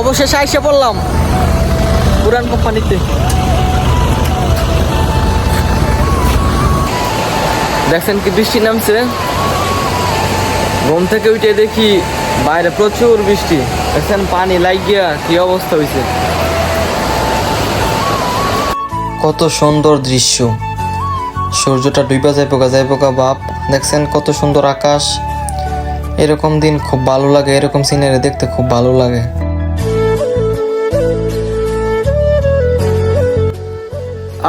অবশেষে আইসে পড়লাম। পুরান কোম্পানিতে। দেখছেন কি বৃষ্টি নামছে? ঘুম থেকে উঠে দেখি বাইরে প্রচুর বৃষ্টি। দেখছেন পানি লাগিয়া কি অবস্থা হয়েছে কত সুন্দর দৃশ্য। সূর্যটা ডুইবা যায় পোকা যায় পোকা বাপ। দেখছেন কত সুন্দর আকাশ। এরকম দিন খুব ভালো লাগে এরকম সিনারি দেখতে খুব ভালো লাগে।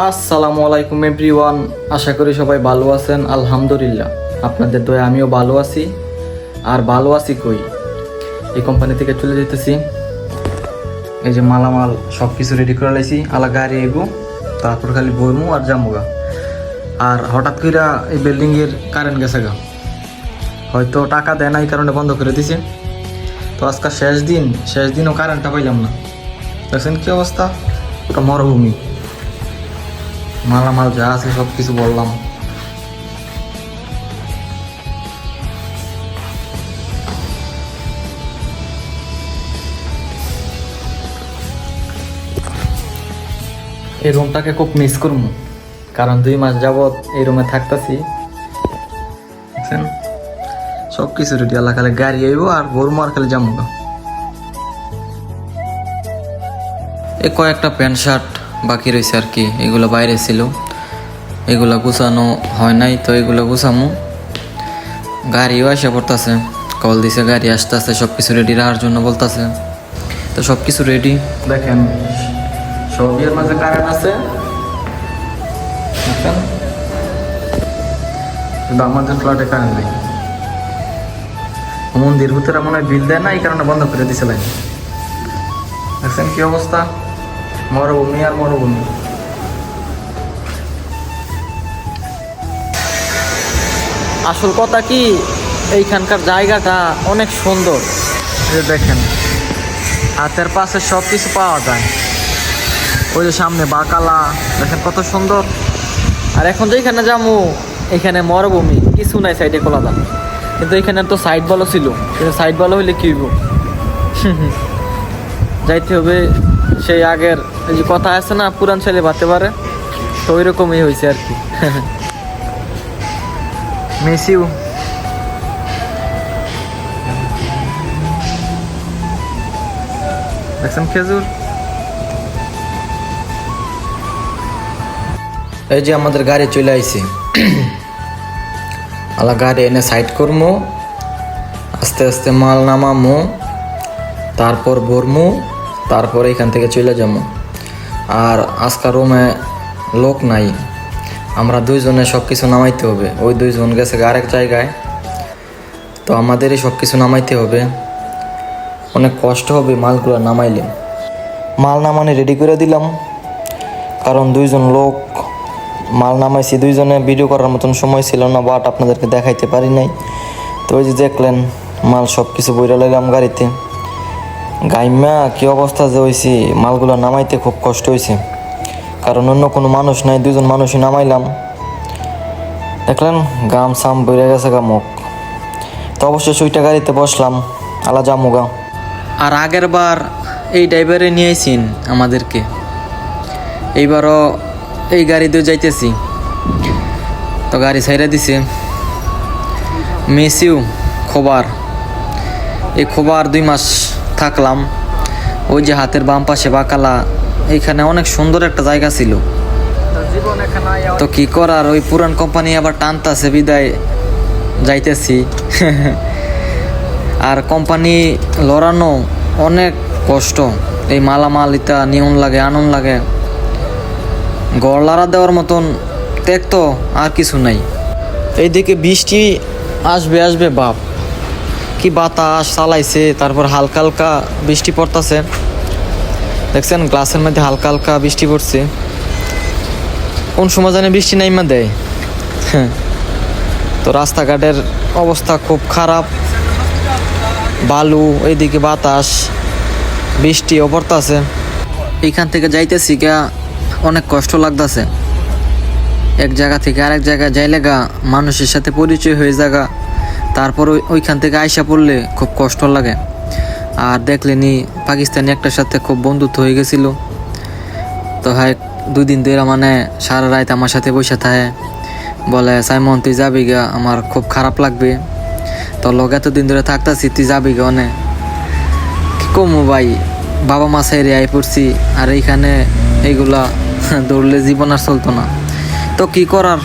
আসসালামু আলাইকুম এভরিওয়ান, আশা করি সবাই ভালো আছেন, আলহামদুলিল্লাহ। আপনাদের দয়ে আমিও ভালো আছি। আর ভালো আছি কই? এই কোম্পানি থেকে চলে যেতেছি এই যে মালামাল সব কিছু রেডি করে লাইছি, আলা গাড়ি এগো, তারপর খালি বইমু আর জামুগা। আর হঠাৎ করে এই বিল্ডিংয়ের কারেন্ট গেছে গা। হয়তো টাকা দেয় না এই কারণে বন্ধ করে দিছে। তো আজকাল শেষ দিন, শেষ দিনও কারেন্টটা পাইলাম না। দেখছেন কি অবস্থা? ওটা মরুভূমি। মালামাল যা আছে সব কিছু বললাম। এই রুমটাকে খুব মিস করব কারণ দুই মাস যাবৎ এই রুমে থাকতেছি। সব কিছু রেডি আল্লাহ খালি গাড়ি আইব আর গরু আর খালি যাব এ কয়েকটা প্যান্ট শার্ট বাকি রয়েছে আর কি। এগুলো বাইরে ছিল। এগুলো গুছানো হয় নাই, তো এগুলো গুছামু। গাড়িও আসে পড়তেছে। কল দিছে, গাড়ি আসতেছে সব কিছু রেডি রাখার জন্য বলতেছে। তো সব কিছু রেডি দেখেন সবিয়ার মাঝে কারেন্ট আছে। কিন্তু আমাদের ফ্ল্যাটে কারেন্ট নেই। মন্দির ভিতরে মনে হয় বিল দেয় না, এই কারণে বন্ধ করে দিছে লাইন দেখছেন কি অবস্থা। মরুভূমি আর মরুভূমি। আসল কথা কি? এইখানকার জায়গাটা অনেক সুন্দর। যে দেখেন হাতের পাশে সব কিছু পাওয়া যায়। ওই যে সামনে বাকালা দেখেন কত সুন্দর। আর এখন যেখানে যাব এখানে মরুভূমি কিছু নাই সাইডে খোলা দাম কিন্তু এখানে তো সাইড ভালো ছিল। কিন্তু সাইড ভালো হইলে কি হইব? যাইতে হবে সেই আগের যে কথা আছে না, পুরান ছেলে বাতে পারে, তো ওই রকমই হয়েছে আর কি। মেসিউ খেজুর? এই যে আমাদের গাড়ি চলে আইছে। আলা গাড়ি এনে সাইড করমু, আস্তে আস্তে মাল নামামু, তারপর ভরমু। তারপর এখান থেকে চলে যাব। আর আজকাল রুমে লোক নাই। আমরা দুইজনে সব কিছু নামাইতে হবে। ওই দুইজন গেছে আরেক জায়গায়। তো আমাদেরই সব কিছু নামাইতে হবে। অনেক কষ্ট হবে মালগুলো নামাইলে। মাল নামানি রেডি করে দিলাম। কারণ দুইজন লোক, মাল নামাইছি দুইজনে ভিডিও করার মতন সময় ছিল না বাট আপনাদেরকে দেখাইতে পারি নাই। তো ওই যে দেখলেন, মাল সব কিছু বইরা লাইলাম গাড়িতে। গাইমা কি অবস্থা যে হয়েছি মালগুলো নামাইতে খুব কষ্ট হয়েছে কারণ অন্য কোনো মানুষ নাই দুজন মানুষই নামাইলাম। দেখলেন, গাম সাম বইরে গেছে গা মুখ। তো অবশ্যই সুইটা গাড়িতে বসলাম, আলা জামুগা আর আগের বার এই ড্রাইভারে নিয়েছেন আমাদেরকে। এইবারও এই গাড়িতে যাইতেছি। তো গাড়ি ছাইরা দিছে। মেসিউ খোবার। এই খোবার দুই মাস থাকলাম। ওই যে হাতের বাম পাশে বাকালা এখানে অনেক সুন্দর একটা জায়গা ছিল। তো কি করার, ওই পুরান কোম্পানি আবার টানতাছে, বিদায় যাইতেছি। আর কোম্পানি লড়ানো অনেক কষ্ট। এই মালামাল ইতা নিয়ন লাগে আনন্দ লাগে। গড় লাড়া দেওয়ার মতন ত্যাগ তো আর কিছু নাই। এইদিকে বৃষ্টি আসবে আসবে বাপ। কি বাতাস চালাইছে, তারপর হালকা হালকা বৃষ্টি পড়তেছে। দেখছেন, গ্লাসের মধ্যে হালকা হালকা বৃষ্টি পড়ছে। কোন সময় জানে বৃষ্টি নাইমা দেয়। হ্যাঁ। তো রাস্তাঘাটের অবস্থা খুব খারাপ। বালু এইদিকে বাতাস, বৃষ্টিও পড়তাছে। এইখান থেকে যাইতেছি গা অনেক কষ্ট লাগতাছে। এক জায়গা থেকে আরেক জায়গায় যাইলে গা মানুষের সাথে পরিচয় হয়ে জায়গা তারপর ওই- ওইখান থেকে আয়সা পড়লে খুব কষ্ট লাগে। আর দেখলেনি পাকিস্তানি একটার সাথে খুব বন্ধুত্ব হয়ে গেছিল। তো হ্যাঁ দুই দিন ধরে মানে সারা রাত আমার সাথে বসে থাকে। বলে, সাইমন, তুই যাবি গা, আমার খুব খারাপ লাগবে। তো লোক এতদিন ধরে থাকতাছি, তুই যাবি গা অনে? কি কমু ভাই, বাবা মা সাইরে আই পড়ছি, আর এইখানে এইগুলা দৌড়লে জীবন আর চলতো না। তো কি করার?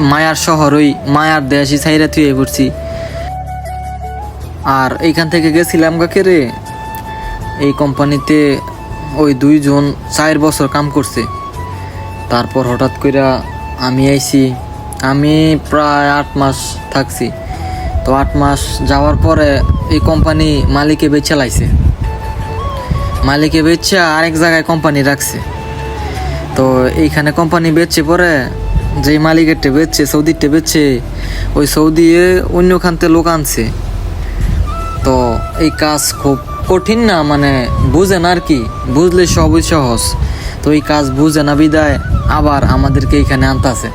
মায়ার শহর, ওই মায়ার দেশই সাইরা তুই আই পড়ছি। আর এইখান থেকে গেছিলাম কাকে রে? এই কোম্পানিতে ওই দুইজন চার বছর কাম করছে। তারপর হঠাৎ করে আমি আইছি। আমি প্রায় আট মাস থাকছি। তো আট মাস যাওয়ার পরে এই কোম্পানি মালিকে বেচে লাইছে। মালিকে বেচে আরেক জায়গায় কোম্পানি রাখছে। তো এইখানে কোম্পানি বেচছে পরে যেই মালিকেরটা বেচছে, সৌদিরটা বেচছে, ওই সৌদি অন্যখানতে লোক আনছে। তো এই কাজ খুব কঠিন না মানে বুঝে না আর কি। বুঝলে সবই সহজ। তো এই কাজ বুঝে না বিদায় আবার আমাদেরকে এইখানে আনতাছে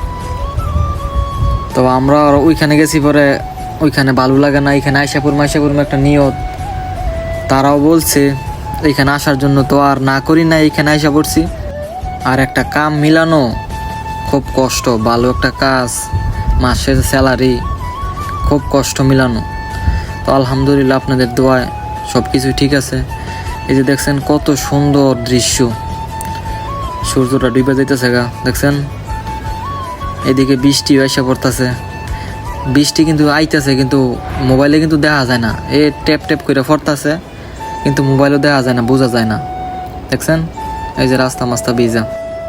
তো আমরা ওইখানে গেছি পরে ওইখানে ভালো লাগে না, এখানে আইসাপুর মাইসাপুর একটা নিয়ত। তারাও বলছে এইখানে আসার জন্য তো আর না করি না এইখানে আইসা পড়ছি। আর একটা কাম মিলানো খুব কষ্ট, ভালো একটা কাজ, মাসের স্যালারি, খুব কষ্ট মিলানো। তো আলহামদুলিল্লাহ আপনাদের দোয়ায় সব কিছুই ঠিক আছে। এই যে দেখছেন কত সুন্দর দৃশ্য। সূর্যটা ডুবে যাইতেছে গা, দেখছেন? এদিকে বৃষ্টি এসে পড়তেছে। বৃষ্টি কিন্তু আইতেছে, কিন্তু মোবাইলে কিন্তু দেখা যায় না। এ ট্যাপ ট্যাপ করে পড়তেছে, কিন্তু মোবাইলও দেখা যায় না, বোঝা যায় না। দেখছেন? এই যে রাস্তা মাস্তা ভিজা।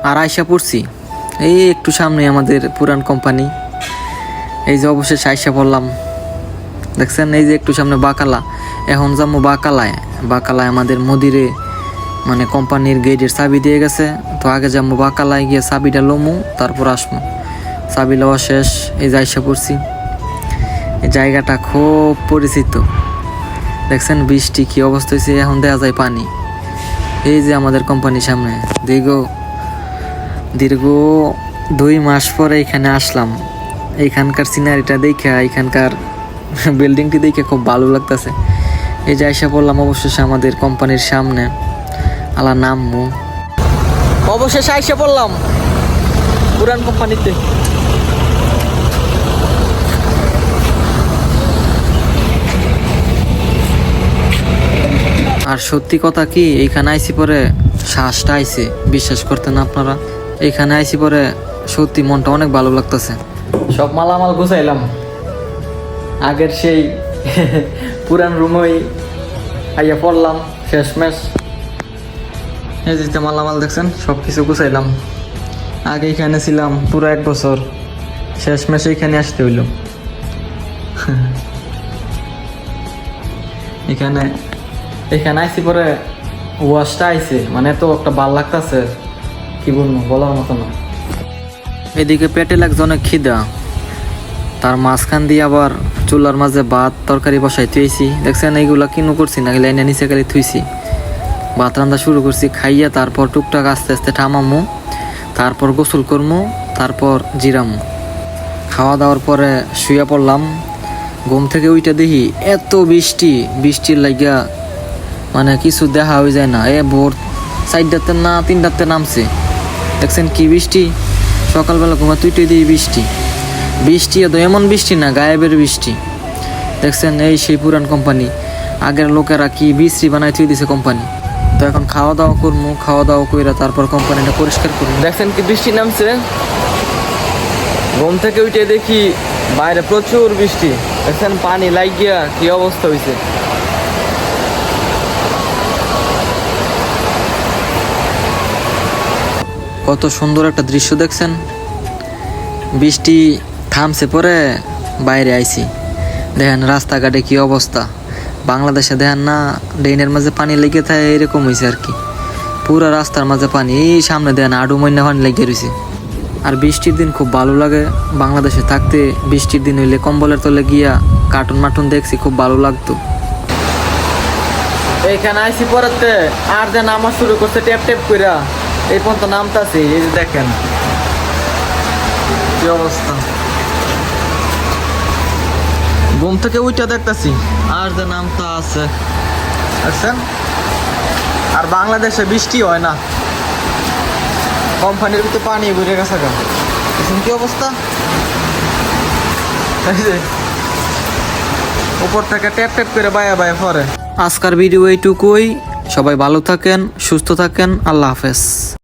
আর আইসা পড়ছি। এই একটু সামনে আমাদের পুরান কোম্পানি। এই যে অবশেষে আইসা পড়লাম। দেখছেন, এই যে একটু সামনে বাকালা। এখন যাব বাকালায়। বাকালায় আমাদের মদিরে মানে কোম্পানির গেটের চাবি দিয়ে গেছে। তো আগে যাব বাকালায় গিয়ে চাবিটা লমু, তারপর আসব চাবি লওয়া শেষ, এই যে আইসা পড়ছি। এই জায়গাটা খুব পরিচিত। দেখছেন, বৃষ্টি কি অবস্থা হয়েছে এখন দেখা যায় পানি। এই যে আমাদের কোম্পানির সামনে। দীর্ঘ দীর্ঘ দুই মাস পরে এখানে আসলাম। এইখানকার সিনারিটা দেখে এখানকার বিল্ডিংটি দেখে খুব ভালো লাগতেছে। এই যে আইসা পড়লাম অবশেষে আমাদের কোম্পানির সামনে। আলা নামমু অবশেষে আইসা পড়লাম। পুরান কোম্পানিতে। আর সত্যি কথা কি, এইখানে আইসি পরে শ্বাসটা আইছে, বিশ্বাস করতেন আপনারা। এইখানে আইসি পরে সত্যি মনটা অনেক ভালো লাগতেছে। সব মালামাল গুছাইলাম। আগের সেই পুরান রুমই আইয়া পড়লাম শেষমেশ এই যে মালামাল দেখছেন সব কিছু গুছাইলাম। আগে এখানে ছিলাম পুরো এক বছর শেষমেশ এইখানে আসতে হইল। এখানে এখানে আইসি পরে ওয়াশটা আইছে মানে তো একটা ভালো লাগতাছে, কি বলব, বলার মতো না। এদিকে পেটে লাগছে অনেক খিদা। তার মাঝখান দিয়ে আবার চুলার মাঝে ভাত, তরকারি বসাই থুইছি। দেখছেন, এইগুলা কিনু করছি না লাইনে নিচে খালি থুইছি। ভাত রান্না শুরু করছি, খাইয়া তারপর টুকটাক আস্তে আস্তে ঠামামু তারপর গোসল করমু, তারপর জিরামু। খাওয়া দাওয়ার পরে শুয়ে পড়লাম। ঘুম থেকে ওইটা দেখি এত বৃষ্টি, বৃষ্টির লাগিয়া মানে কিছু দেখা হয়ে যায় না। এ ভোর চারটাতে না তিনটাতে নামছে। দেখছেন কি বৃষ্টি? সকালবেলা ঘুমা তুই তুই দিই বৃষ্টি। বৃষ্টি তো এমন বৃষ্টি না গায়েবের বৃষ্টি। দেখছেন এই সেই পুরান কোম্পানি। আগের লোকেরা কি বিশ্রী বানাই থুই দিছে কোম্পানি। তো এখন খাওয়া দাওয়া করব খাওয়া দাওয়া কইরা তারপর কোম্পানিটা পরিষ্কার করব দেখছেন কি বৃষ্টি নামছে? ঘুম থেকে উঠে দেখি বাইরে প্রচুর বৃষ্টি। দেখছেন পানি লাগিয়া কি অবস্থা হয়েছে কত সুন্দর একটা দৃশ্য দেখছেন। বৃষ্টি থামছে পরে বাইরে আইছি। দেখেন রাস্তাঘাটে কি অবস্থা। বাংলাদেশে দেখেন না, ড্রেনের মাঝে পানি লেগে থাকে, এরকম হয়েছে আর কি। পুরো রাস্তার মাঝে পানি, এই সামনে দেখেন আডু মইনা পানি লেগে রয়েছে আর বৃষ্টির দিন খুব ভালো লাগে। বাংলাদেশে থাকতে বৃষ্টির দিন হইলে কম্বলের তলে গিয়া কার্টুন মাটুন দেখছি, খুব ভালো লাগতো। এইখানে আইসি পরেতে আর যে নামা শুরু করছে, ট্যাপ ট্যাপ কইরা। এই পর্যন্ত নামতাছি, এই যে দেখেন। কি অবস্থা। ঘুম থেকে উইটা দেখতাছি। আর যে নামতা আছে। দেখছেন? আর বাংলাদেশে বৃষ্টি হয় না। কোম্পানির ভিতরে পানি বুঝে গেছে গা। দেখছেন কি অবস্থা? উপর থেকে ট্যাপ ট্যাপ করে বায়া বায়া পরে। আজকের ভিডিও এইটুকুই। সবাই ভালো থাকেন সুস্থ থাকেন। আল্লাহ হাফেজ।